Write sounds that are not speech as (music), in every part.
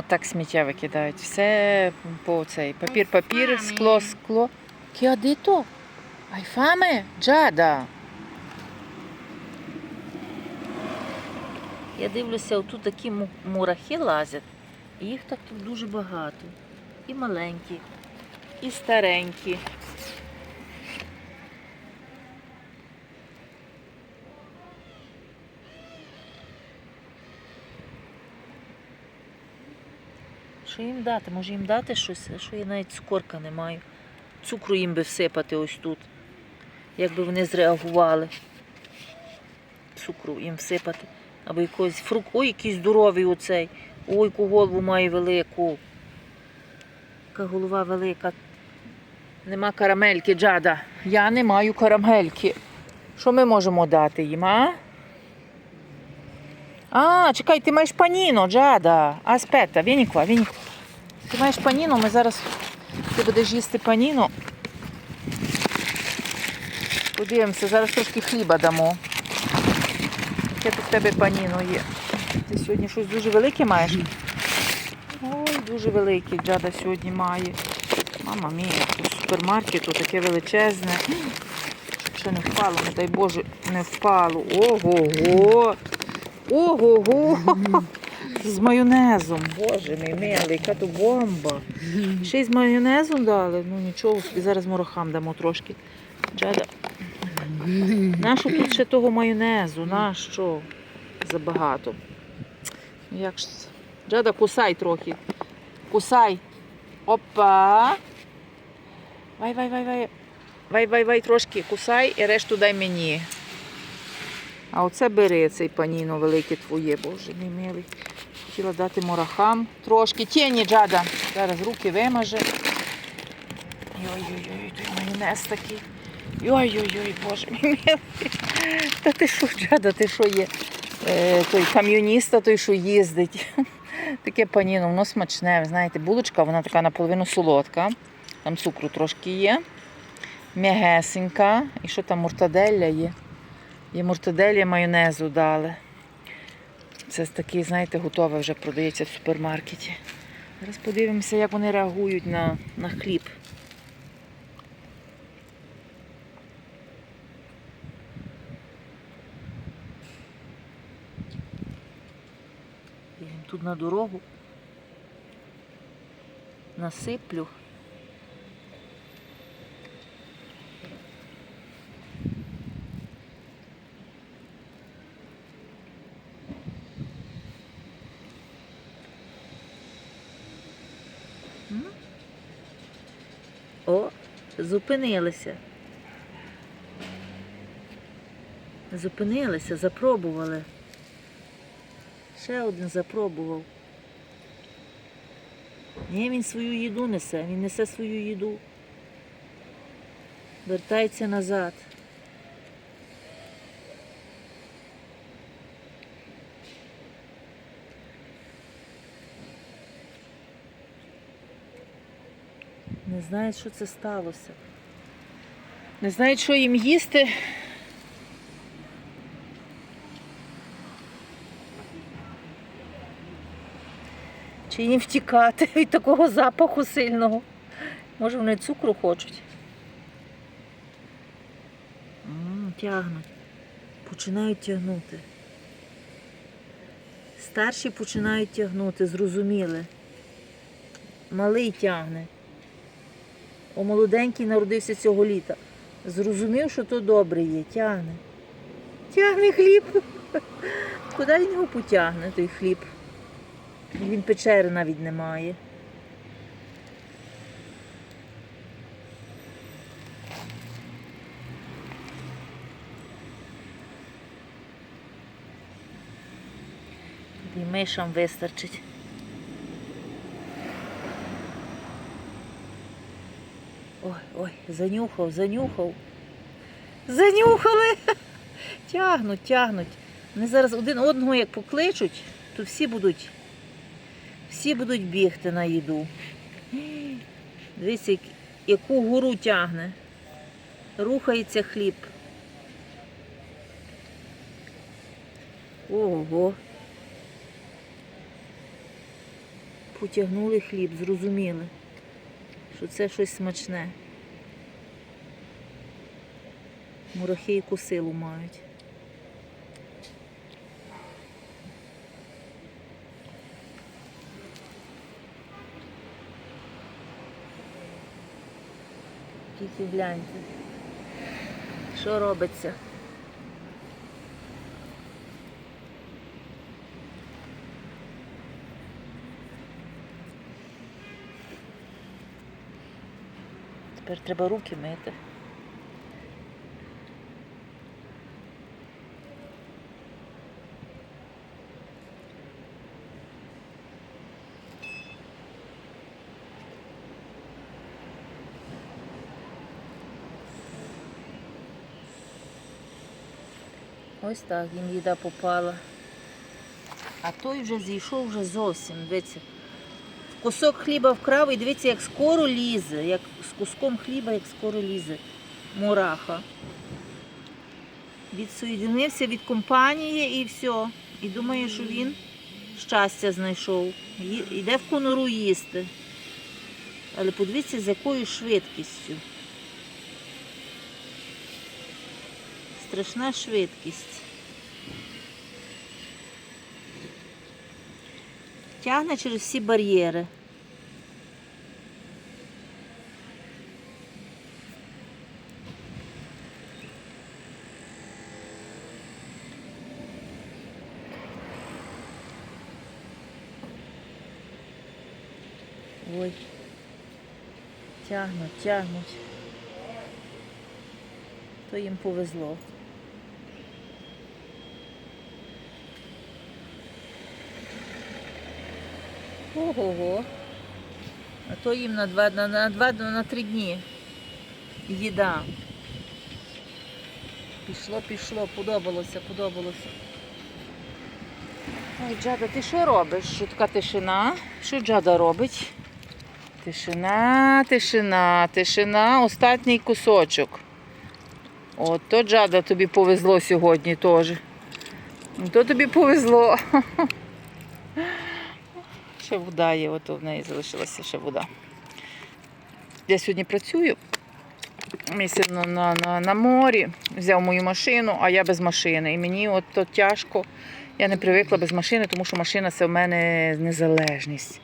Отак сміття викидають. Все по цей папір, папір, скло, скло. Hai fame? Giada. Я дивлюся, отут такі мурахи лазять. І їх так тут дуже багато. І маленькі, і старенькі. Що їм дати? Може їм дати щось, що я навіть цукорка не маю. Цукру їм би всипати ось тут. Як би вони зреагували. Цукру їм всипати. Або якийсь фрукт. Ой, який здоровий оцей. Ой, яку голову має велику. Яка голова велика. Нема карамельки, Джада. Я не маю карамельки. Що ми можемо дати їм, а? А, чекай, ти маєш паніно, Джада. Аспета, vieni qua. Ти маєш паніно, ми зараз ти будеш їсти паніно. Подивимося, зараз трошки хліба дамо. Яке тут в тебе паніно є? Ти сьогодні щось дуже велике маєш? Ой, дуже велике Джада сьогодні має. Мама мія, тут супермаркету таке величезне. Ще не впало, не дай Боже, не впало. Ого-го! Ого-го! З майонезом. Боже мій милий, яка то бомба. Ще й з майонезом дали. Ну нічого, собі зараз морохам дамо трошки. Джада. Нащо тут ще того майонезу? Нащо? Забагато. Ну, Як ж це? Джада, кусай трохи. Кусай. Опа. Вай, вай, вай, вай. Вай, вай, вай, трошки кусай і решту дай мені. А оце бери цей паніно велике твоє, боже мій милий. Хотіла дати морахам трошки. Тіні, Джада. Зараз руки вимаже. Ой-ой-ой, той майонез такий. Ой-ой-ой, боже мій милий. Та ти що, Джада, ти що є? Е, той кам'юніста, той, що їздить. Таке паніно, воно смачне. Ви знаєте, булочка, вона така наполовину солодка. Там цукру трошки є. М'ягесенька. І що там муртаделля є? Є муртаделля майонезу дали. Це такий, знаєте, готове вже продається в супермаркеті. Зараз подивимося, як вони реагують на, на хліб. Тут на дорогу насиплю. О, зупинилися. Зупинилися, запробували. Ще один запробував. Ні, він свою їду несе, він несе свою їду. Вертається назад. Не знають, що це сталося. Не знають, що їм їсти. Чи їм втікати від такого запаху сильного? Може вони цукру хочуть? М, тягнуть. Починають тягнути. Старші починають тягнути, зрозуміли. Малий тягне. О, молоденький народився цього літа. Зрозумів, що то добре є, тягне. Тягне хліб. (laughs) Куди він його потягне, той хліб? Він печери навіть не має. І мишам вистачить. Ой, ой, занюхав, занюхав. Занюхали. (laughs) Тягнуть, тягнуть. Вони зараз один одного як покличуть, то всі будуть, всі будуть бігти на їду. Дивіться, яку гору тягне. Рухається хліб. Ого. потягнули хліб, зрозуміли, що це щось смачне. Мурахи яку силу мають. Тільки гляньте, що робиться. Тепер треба руки мити. Ось так їм їда попала. А той вже зійшов вже зовсім. Дивіться. Кусок хліба вкрав і дивіться, як скоро лізе, як з куском хліба, як скоро лізе. Мураха. Відсоєдинився від компанії і все. І думає, що він щастя знайшов. Йде в конуру їсти. Але подивіться, з якою швидкістю. Страшна швидкість. Тягне через всі бар'єри. Ой. Тягнуть, тягнуть. То їм повезло. Ого-го. А то їм на два, на, на два, на три дні. Їда. Пішло, пішло, подобалося, подобалося. Ой, Джада, ти що робиш? Що така тишина? Що Джада робить? Тишина, тишина, тишина, останній кусочок. От то Джада тобі повезло сьогодні теж. То тобі повезло. (laughs) Ще вода є, от в неї залишилася ще вода. Я сьогодні працюю. Мій на, на, на морі, взяв мою машину, а я без машини. І мені от то тяжко. Я не привикла без машини, тому що машина це в мене незалежність.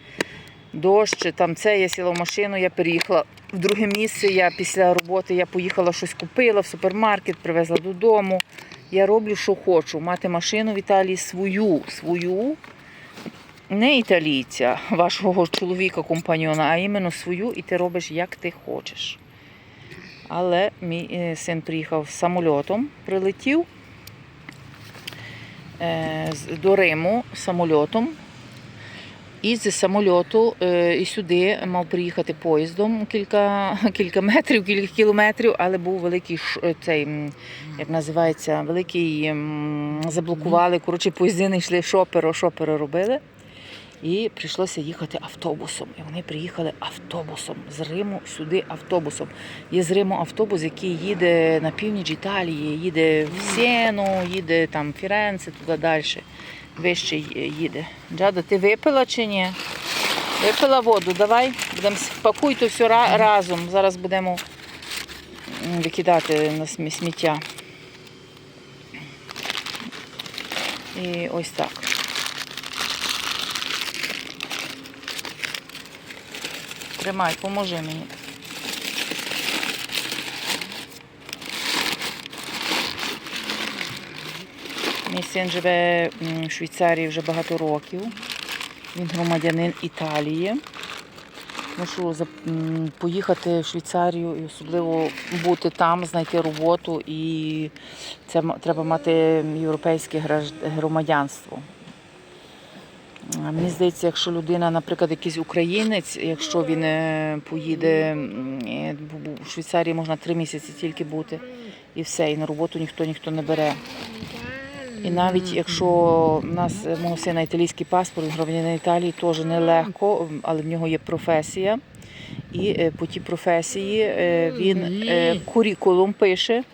Дощ, там це, я сіла в машину, я переїхала в друге місце. Я після роботи я поїхала щось купила в супермаркет, привезла додому. Я роблю, що хочу. Мати машину в Італії свою, свою, не італійця, вашого чоловіка, компаньона, а іменно свою, і ти робиш, як ти хочеш. Але мій е, син приїхав самольотом, прилетів е, до Риму самольотом. І з самольоту е, і сюди мав приїхати поїздом кілька, кілька метрів, кілька кілометрів, але був великий цей, як називається, великий заблокували. Коротше, поїзди не йшли шоперо, шопери робили. І прийшлося їхати автобусом. І вони приїхали автобусом з Риму сюди автобусом. Є з Риму автобус, який їде на північ Італії, їде в Сіну, їде там Фіренце, туди далі. Вище їде. Джада, ти випила чи ні? Випила воду, давай. Будемо пакуй то все ра- разом. Зараз будемо викидати на сміття. І ось так. Тримай, поможи мені. Мій син живе в Швейцарії вже багато років. Він громадянин Італії. Мушу поїхати в Швейцарію і особливо бути там, знайти роботу. І це треба мати європейське громадянство. Мені здається, якщо людина, наприклад, якийсь українець, якщо він е, поїде е, в Швейцарії можна три місяці тільки бути і все, і на роботу ніхто ніхто не бере. І навіть якщо в нас е, мого сина італійський паспорт, громадянин Італії теж нелегко, але в нього є професія. І по тій професії він курікулум пише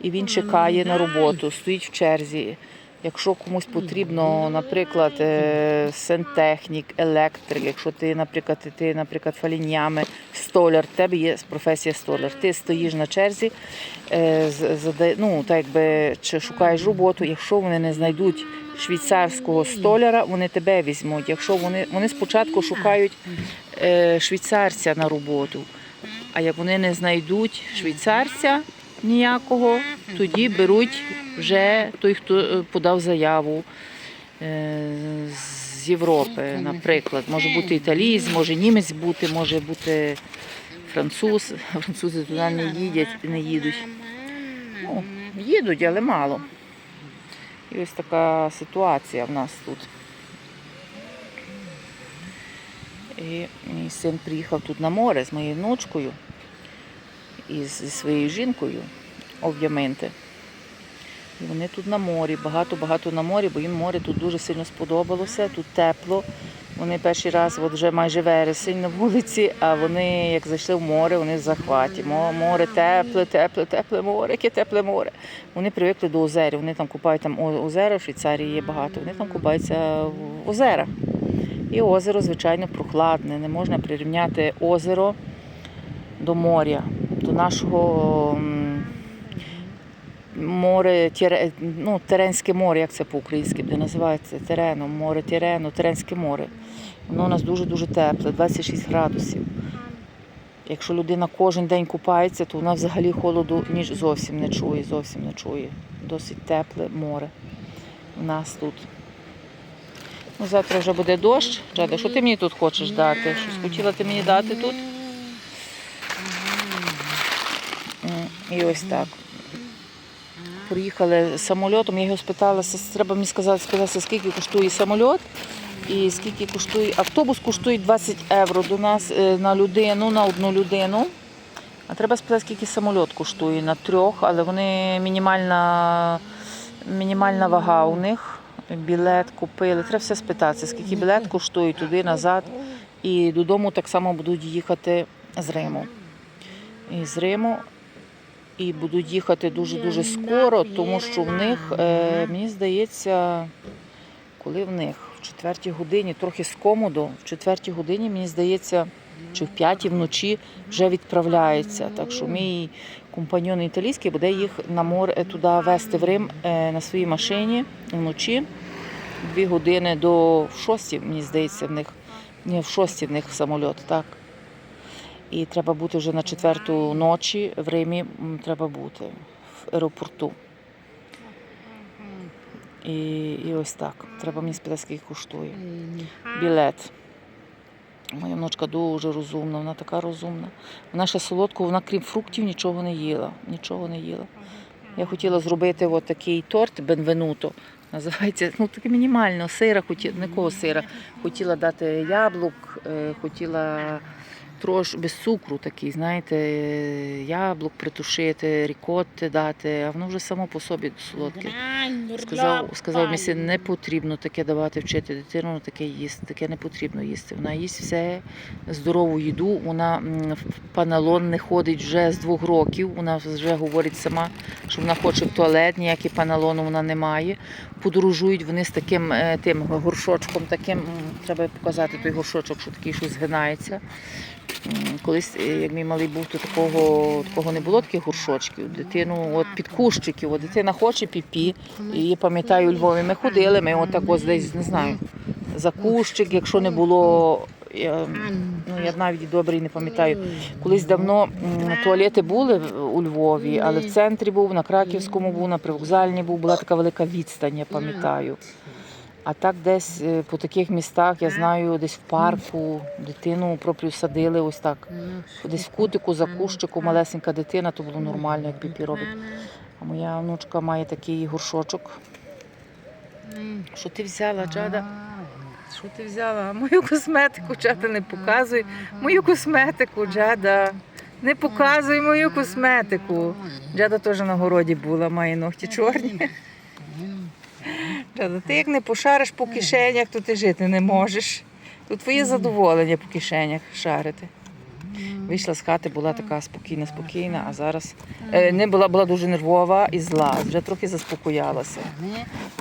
і він чекає на роботу, стоїть в черзі. Якщо комусь потрібно, наприклад, е, сантехнік, електрик, якщо ти, наприклад, ти, наприклад, фаліннями, столяр, в тебе є професія столяр. Ти стоїш на черзі, е, ну, так якби, чи шукаєш роботу. Якщо вони не знайдуть швейцарського столяра, вони тебе візьмуть. Якщо вони, вони спочатку шукають е, швейцарця на роботу, а як вони не знайдуть швейцарця ніякого, тоді беруть вже той, хто е, подав заяву е, з Європи, наприклад. Може бути італієць, може німець бути, може бути француз. (laughs) Французи туди не їдять, не їдуть. Ну, їдуть, але мало. І ось така ситуація в нас тут. І мій син приїхав тут на море з моєю внучкою і зі своєю жінкою, об'яменте. І вони тут на морі, багато-багато на морі, бо їм море тут дуже сильно сподобалося, тут тепло. Вони перший раз, от вже майже вересень на вулиці, а вони, як зайшли в море, вони в захваті. Море тепле, тепле, тепле море, яке тепле море. Вони привикли до озер. Вони там купають там озера, в Швейцарії є багато. Вони там купаються в озерах. І озеро, звичайно, прохладне. Не можна прирівняти озеро до моря, до нашого море, ну, Теренське море, як це по-українськи буде називається, тереном, море Тірену, Теренське море. Воно у нас дуже-дуже тепле, 26 градусів. Якщо людина кожен день купається, то вона взагалі холоду ніж зовсім не чує, зовсім не чує. Досить тепле море у нас тут. Ну, завтра вже буде дощ. Джада, що ти мені тут хочеш дати? Щось хотіла ти мені дати тут? М, І ось так. Приїхали самольотом, я його спитала, треба мені сказати, сказати, скільки коштує самольот і скільки коштує. Автобус коштує 20 євро до нас е, на людину, на одну людину. А треба спитати, скільки самольот коштує на трьох, але вони мінімальна, мінімальна вага у них. Білет купили. Треба все спитатися, скільки білет коштує туди, назад. І додому так само будуть їхати з Риму. І з Риму. І будуть їхати дуже-дуже скоро, тому що в них, е, мені здається, коли в них в четвертій годині, трохи скомодо, в четвертій годині, мені здається, чи в п'ятій вночі вже відправляється. Так що мій компаньон італійський буде їх на море е, туди везти в Рим е, на своїй машині вночі. Дві години до в шостій, мені здається, в них. Ні, в шостій в них самольот, так. І треба бути вже на четверту ночі в Римі. Треба бути в аеропорту. І, і ось так. Треба мені спитати, скільки коштує. Білет. Моя внучка дуже розумна, вона така розумна. Вона ще солодку, вона крім фруктів нічого не їла. Нічого не їла. Я хотіла зробити от такий торт Бенвенуто. Називається, ну таке мінімально, сира, хотіла, не кого сира. Хотіла дати яблук, е, хотіла трош без цукру такий, знаєте, яблук притушити, рікотти дати, а воно вже само по собі солодке. Сказав, сказав мій син, не потрібно таке давати вчити дитину, таке їсти, таке не потрібно їсти. Вона їсть все здорову їду. Вона в паналон не ходить вже з двох років. Вона вже говорить сама, що вона хоче в туалет, ніякий паналону вона не має. Подорожують вони з таким е, тим горшочком, таким треба показати той горшочок, що такий, що згинається. Колись, е, як мій малий був, то такого, такого не було таких горшочків. Дитину от під кущиків, от дитина хоче піпі. І я пам'ятаю, у Львові ми ходили, ми отак ось десь не знаю, за кущик, якщо не було. Я, ну, я навіть добре і не пам'ятаю. Колись давно туалети були у Львові, але в центрі був, на Краківському був, на привокзальній був, була така велика відстань, я пам'ятаю. А так десь е, по таких містах, я знаю, десь в парку дитину пропрю садили, ось так. Десь в кутику, за кущику, малесенька дитина, то було нормально, як піпі робить. А моя внучка має такий горшочок. Що ти взяла, Джада? Що ти взяла? Мою косметику, Джада, не показуй. Мою косметику, Джада. Не показуй мою косметику. Джада теж на городі була, має ногті чорні. Джада, ти як не пошариш по кишенях, то ти жити не можеш. То твоє задоволення по кишенях шарити. Вийшла з хати, була така спокійна, спокійна, а зараз е, не була, була дуже нервова і зла, вже трохи заспокоялася.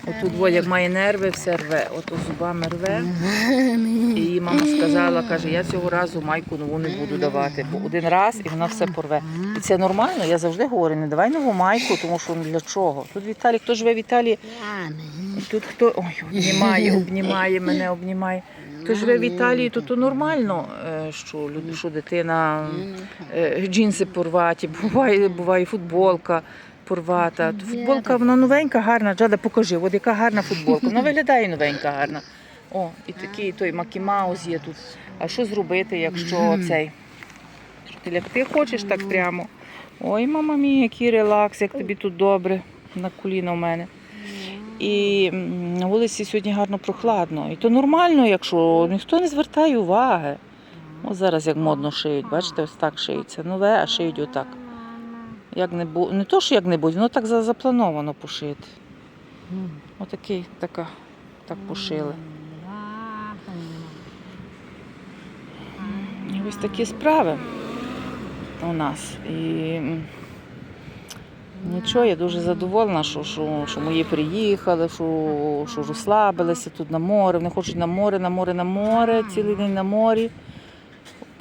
Отут во, як має нерви, все рве. Ото зубами рве. І її мама сказала, каже, я цього разу майку нову не буду давати, бо один раз і вона все порве. І це нормально, я завжди говорю, не давай нову майку, тому що для чого? Тут в Італії, хто живе в Італії, тут хто ой, обнімає, обнімає мене, обнімає. Хто живе в Італії, то то нормально, е, що, що дитина е, джинси порваті, буває, буває футболка порвата. Футболка вона новенька, гарна. Джада, покажи, от яка гарна футболка. Вона виглядає новенька, гарна. О, і такий той Макі Маус є тут. А що зробити, якщо цей? Як ти хочеш так прямо? Ой, мама мій, який релакс, як тобі тут добре на коліна в мене. І на вулиці сьогодні гарно прохладно. І то нормально, якщо ніхто не звертає уваги. Ось зараз як модно шиють, бачите, ось так шиється. Нове, а шиють отак. Як не бу... Не то, що як-небудь, воно так заплановано пошити. Отакий, така, так пошили. І ось такі справи у нас. І нічого, я дуже задоволена, що, що, що мої приїхали, що, що розслабилися тут на море. Вони хочуть на море, на море, на море, цілий день на морі.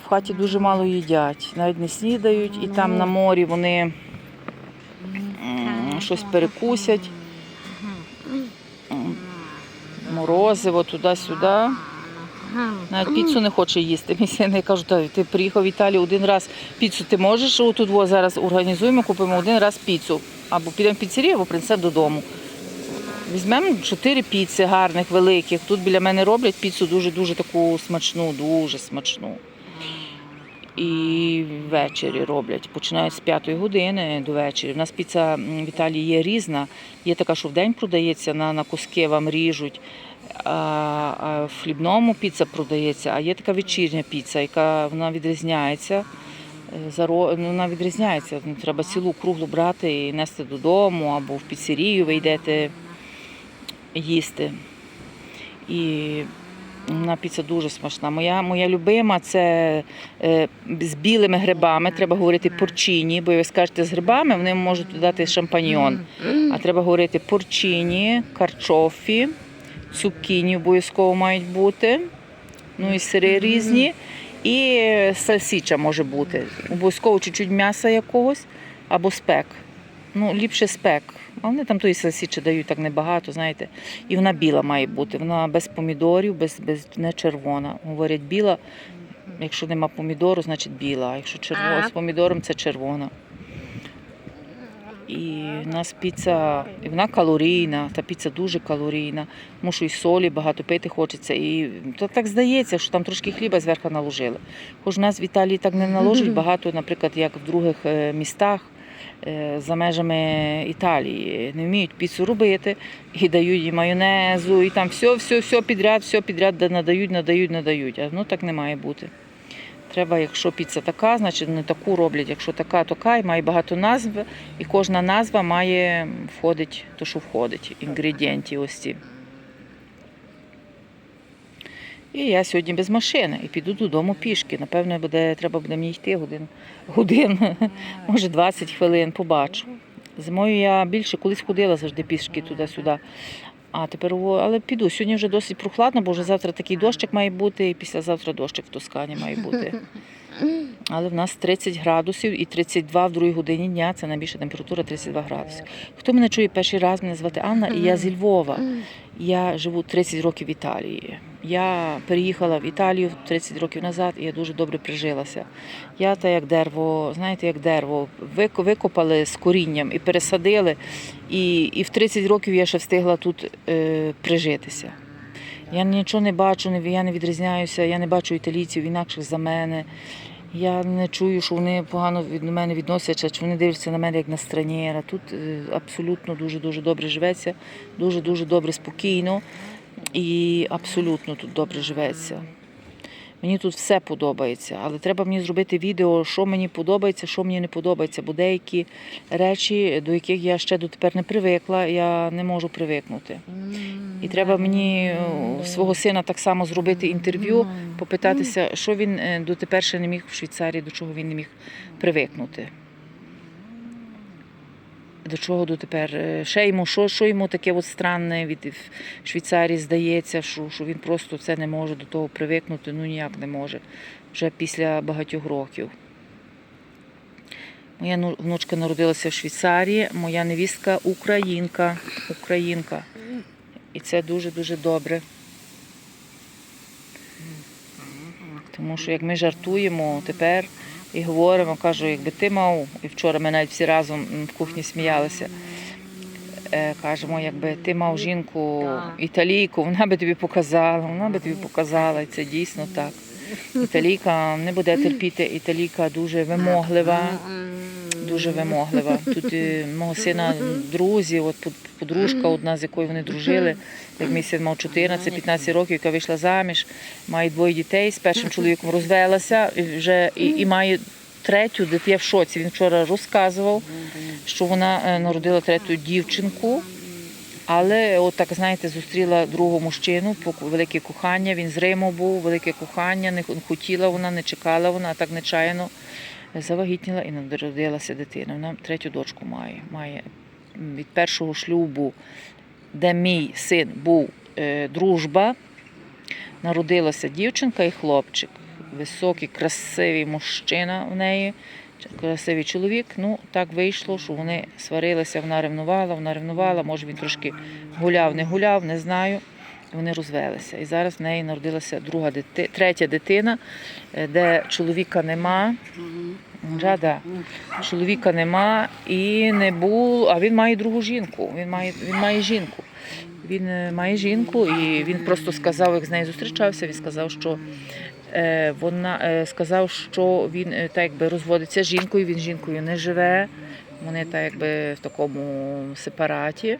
В хаті дуже мало їдять, навіть не снідають, і там на морі вони щось перекусять. Морозиво туди-сюди. Навіть піцу не хоче їсти. Мій син я кажу, «Та ти приїхав в Італію один раз піцу. Ти можеш тут во зараз організуємо, купимо один раз піцу. Або підемо в піцерію, або принесемо додому. Візьмемо чотири піци гарних, великих. Тут біля мене роблять піцу дуже-дуже таку смачну, дуже смачну. І ввечері роблять. Починають з п'ятої години до вечора. У нас піца в Італії є різна. Є така, що в день продається, на, на куски вам ріжуть. А, в хлібному піца продається, а є така вечірня піца, яка вона відрізняється. Е, ну, Вона відрізняється. Ну, Треба цілу круглу брати і нести додому, або в піцерію ви йдете їсти. І вона піца дуже смачна. Моя, моя любима це е, з білими грибами. Треба говорити порчині, бо ви скажете з грибами, вони можуть додати шампаньйон. А треба говорити порчині, карчофі, цукіні обов'язково мають бути. Ну і сири різні. І сальсіча може бути. Обов'язково чуть-чуть м'яса якогось або спек. Ну, ліпше спек. А вони там тої сальсічі дають так небагато, знаєте. І вона біла має бути. Вона без помідорів, без, без не червона. Говорять, біла. Якщо нема помідору, значить біла. А якщо червона з помідором, це червона. І в нас піца, і вона калорійна, та піца дуже калорійна, тому що і солі багато пити хочеться. І то так здається, що там трошки хліба зверху наложили. Хоч в нас в Італії так не наложить (laughs) багато, наприклад, як в других е, містах за межами Італії. Не вміють піцу робити і дають і майонезу, і там все, все, все підряд, все підряд надають, надають, надають. А воно так не має бути. Треба, якщо піца така, значить не таку роблять. Якщо така, така, і має багато назв, і кожна назва має входить то, що входить, інгредієнти ось ці. І я сьогодні без машини і піду додому пішки. Напевно, буде, треба буде мені йти годин, годин, (laughs) може 20 хвилин, побачу. Зимою я більше колись ходила завжди пішки туди-сюди. А тепер, але піду. Сьогодні вже досить прохладно, бо вже завтра такий дощик має бути, і післязавтра дощик в Тоскані має бути. (laughs) Але в нас 30 градусів і 32 в другій годині дня. Це найбільша температура 32 градусів. Хто мене чує перший раз, мене звати Анна, і я зі Львова. Я живу 30 років в Італії. Я переїхала в Італію 30 років назад, і я дуже добре прижилася. Я та як дерево, знаєте, як дерево, вик- викопали з корінням і пересадили. І, і в 30 років я ще встигла тут е, прижитися. Я нічого не бачу, я не відрізняюся, я не бачу італійців інакших за мене. Я не чую, що вони погано від мене відносяться, чи вони дивляться на мене як на странєра. Тут е, абсолютно дуже-дуже добре живеться, дуже-дуже добре, спокійно і абсолютно тут добре живеться. Мені тут все подобається, але треба мені зробити відео, що мені подобається, що мені не подобається, бо деякі речі, до яких я ще дотепер не привикла, я не можу привикнути. І треба мені е, свого сина так само зробити інтерв'ю, попитатися, що він е, дотепер ще не міг в Швейцарії, до чого він не міг привикнути. До чого дотепер? Е, Ще йому, що, що йому таке от странне від Швейцарії здається, що, що він просто це не може до того привикнути, ну ніяк не може. Вже після багатьох років. Моя ну- внучка народилася в Швейцарії, моя невістка українка. Українка. І це дуже-дуже добре. Тому що як ми жартуємо тепер і говоримо, кажу, якби ти мав, і вчора ми навіть всі разом в кухні сміялися. е, Кажемо, якби ти мав жінку італійку, вона би тобі показала, вона би тобі показала, і це дійсно так. (laughs) Італійка не буде терпіти, італійка дуже вимоглива, дуже вимоглива. Тут е, мого сина друзі, от подружка одна, з якою вони дружили, як мій син мав 14-15 років, яка вийшла заміж, має двоє дітей, з першим чоловіком розвелася і вже і, і має третю, де я в шоці. Він вчора розказував, що вона е, народила третю дівчинку. Але от так, знаєте, зустріла другого мужчину, велике кохання. Він з Риму був, велике кохання, не хотіла вона, не чекала вона, а так нечаянно завагітніла і народилася дитина. Вона третю дочку має. Має від першого шлюбу, де мій син був е, дружба, народилася дівчинка і хлопчик. Високий, красивий мужчина в неї, красивий чоловік. Ну, так вийшло, що вони сварилися, вона ревнувала, вона ревнувала, може він трошки гуляв, не гуляв, не знаю. І Вони розвелися. І зараз в неї народилася друга дити... третя дитина, е, де чоловіка нема. Джада, чоловіка нема і не було. А він має другу жінку. Він має, він має жінку. Він е, має жінку, і він просто сказав, як з нею зустрічався, він сказав, що е, вона е, сказав, що він е, так якби розводиться з жінкою, він з жінкою не живе. Вони так якби в такому сепараті.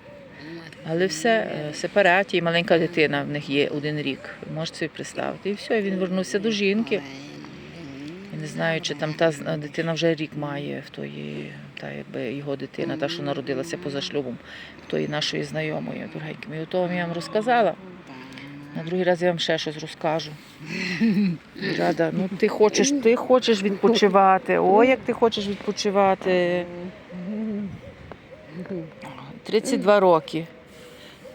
Але все, е, сепараті, маленька дитина в них є один рік. Можете собі представити. І все, він вернувся до жінки. Я не знаю, чи там та дитина вже рік має в тої, та якби його дитина, та, що народилася поза шлюбом, в тої нашої знайомої, дорогенької. І того я вам розказала. На другий раз я вам ще щось розкажу. Рада, ну ти хочеш, ти хочеш відпочивати. Ой, як ти хочеш відпочивати. 32 роки.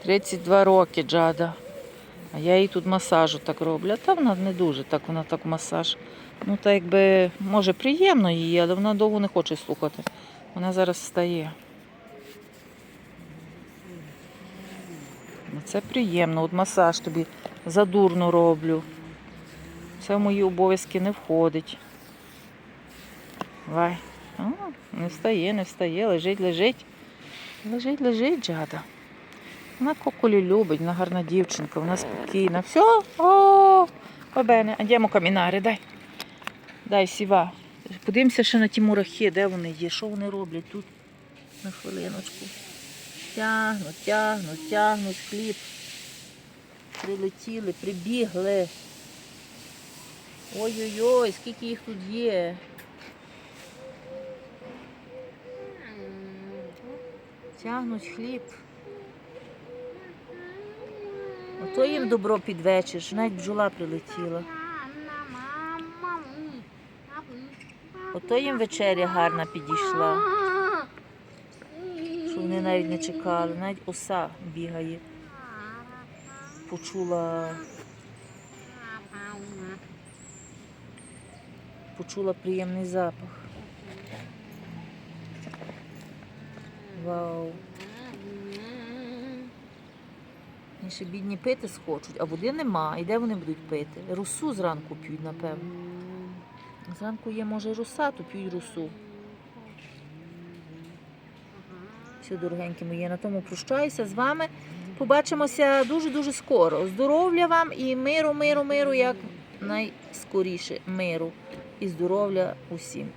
32 роки, Джада. А я їй тут масажу так роблю. А та вона не дуже, так вона так масаж. Ну, так якби, може, приємно їй, але вона довго не хоче слухати. Вона зараз встає. Ну, Це приємно. От масаж тобі задурно роблю. Це в мої обов'язки не входить. Вай. А, не встає, не встає, лежить, лежить. Лежить, лежить, джада. Вона коколі любить, вона гарна дівчинка, вона спокійна. Все, о, Andiamo a camminare, дай. Дай сіва. Подивимося ще на ті мурахи, де вони є, що вони роблять тут. На хвилиночку. Тягнуть, тягнуть, тягнуть хліб. Прилетіли, прибігли. Ой-ой-ой, скільки їх тут є. Тягнуть хліб. Ото їм добро під вечір, навіть бджола прилетіла. Ото їм вечеря гарна підійшла, що вони навіть не чекали. Навіть оса бігає. Почула, почула приємний запах. Вау. Ще бідні пити схочуть, а води нема. І де вони будуть пити? Росу зранку п'ють, напевно. Зранку є, може, роса, то п'ють росу. Все, дорогенькі мої, на тому прощаюся з вами. Побачимося дуже-дуже скоро. Здоров'я вам і миру, миру, миру, як найскоріше миру. І здоров'я усім.